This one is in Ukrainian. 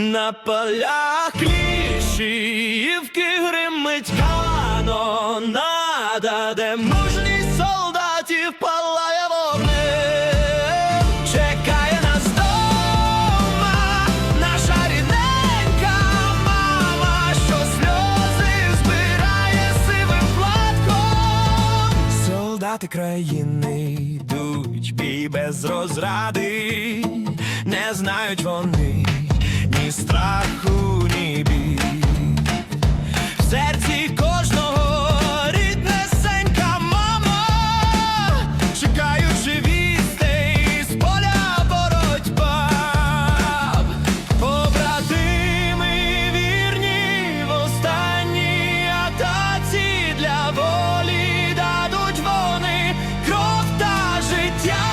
На полях кліщівки гримить канонада, де мужність солдатів палає вогнем. Чекає нас дома наша рідненька мама, що сльози збирає сивим платком. Солдати країни йдуть бій без розради, не знають вони, 跳。